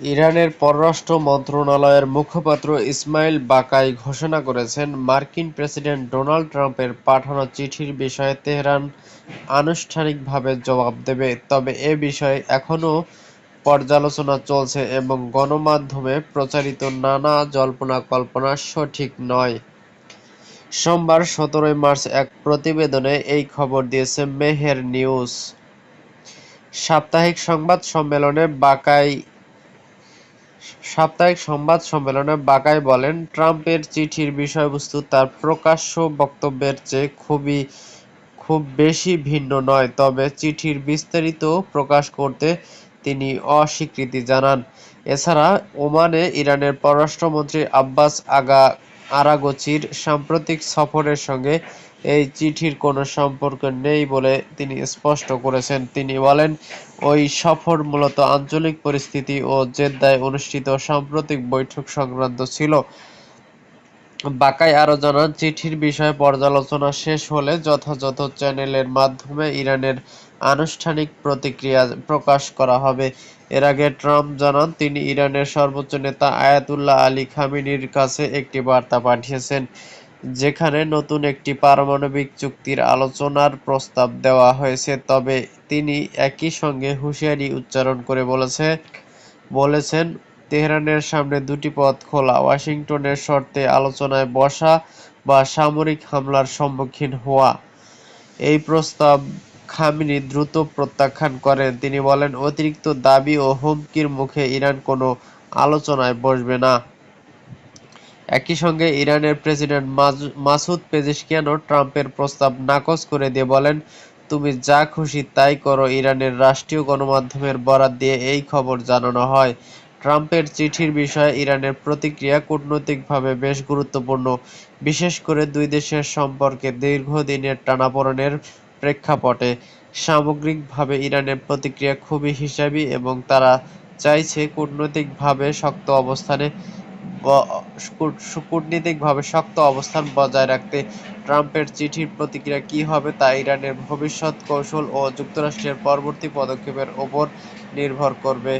ইরানের পররাষ্ট্র মন্ত্রণালয়ের মুখপাত্র ইসমাইল বাকাই ঘোষণা করেছেন, মার্কিন প্রেসিডেন্ট ডোনাল্ড ট্রাম্পের পাঠানো চিঠির বিষয়ে তেহরান আনুষ্ঠানিকভাবে জবাব দেবে। তবে এ বিষয়ে এখনও পর্যালোচনা চলছে এবং গণমাধ্যমে প্রচারিত নানা জল্পনা-কল্পনা সঠিক নয়। সোমবার সতেরোই মার্চ এক প্রতিবেদনে এই খবর দিয়েছে মেহের নিউজ। সাপ্তাহিক সংবাদ সম্মেলনে বাকাই সাপ্তাহিক সংবাদ সম্মেলনে বাকাই বলেন, ট্রাম্পের চিঠির বিষয়বস্তু তার প্রকাশ্য বক্তব্যের চেয়ে খুবই খুব বেশি ভিন্ন নয়, তবে চিঠির বিস্তারিত প্রকাশ করতে তিনি অস্বীকৃতি জানান। এছাড়া ওমানে ইরানের পররাষ্ট্রমন্ত্রী আব্বাস আগা আরাগচির সাম্প্রতিক সফরের সঙ্গে এই চিঠির কোনো সম্পর্ক নেই বলে তিনি স্পষ্ট করেছেন। তিনি বলেন, ওই সফর মূলত আঞ্চলিক পরিস্থিতি ও জেদ্দায় অনুষ্ঠিত সাম্প্রতিক বৈঠক সংক্রান্ত ছিল। বাকাই আরও জানান, চিঠির বিষয়ে পর্যালোচনা শেষ হলে যথাযথ চ্যানেলের মাধ্যমে ইরানের আনুষ্ঠানিক প্রতিক্রিয়া প্রকাশ করা হবে। এর আগে ট্রাম্প জানান, তিনি ইরানের সর্বোচ্চ নেতা আয়াতুল্লাহ আলী খামেনির কাছে একটি বার্তা পাঠিয়েছেন, যেখানে নতুন একটি পারমাণবিক চুক্তির আলোচনার প্রস্তাব দেওয়া হয়েছে। তবে তিনি একই সঙ্গে হুঁশিয়ারি উচ্চারণ করে বলেছে বলেছেন, তেহরানের সামনে দুটি পথ খোলা, ওয়াশিংটনের শর্তে আলোচনায় বসা বা সামরিক হামলার সম্মুখীন হওয়া। এই প্রস্তাব খামেনি দ্রুত প্রত্যাখ্যান করেন। তিনি বলেন, অতিরিক্ত দাবি ও হুমকির মুখে ইরান কোনো আলোচনায় বসবে না। একই সঙ্গে ইরানের প্রেসিডেন্ট মাসুদ পেজেশকিয়ানও ট্রাম্পের প্রস্তাব নাকচ করে দিয়ে বলেন, তুমি যা খুশি তাই করো ইরানের রাষ্ট্রীয় গণমাধ্যমের বরাত দিয়ে এই খবর জানানো হয়। ট্রাম্পের চিঠির বিষয়ে ইরানের প্রতিক্রিয়া কূটনৈতিকভাবে বেশ গুরুত্বপূর্ণ, বিশেষ করে দুই দেশের সম্পর্কে দীর্ঘদিনের টানাপোড়েনের প্রেক্ষাপটে। সামগ্রিকভাবে ইরানের প্রতিক্রিয়া খুবই হিসাবি এবং তারা চাইছে কূটনৈতিকভাবে শক্ত অবস্থানে কূটনীতিকভাবে শক্ত অবস্থান বজায় রাখতে। ট্রাম্পের চিঠির প্রতিক্রিয়া কী হবে তা ইরানের ভবিষ্যৎ কৌশল ও যুক্তরাষ্ট্রের পরবর্তী পদক্ষেপের ওপর নির্ভর করবে।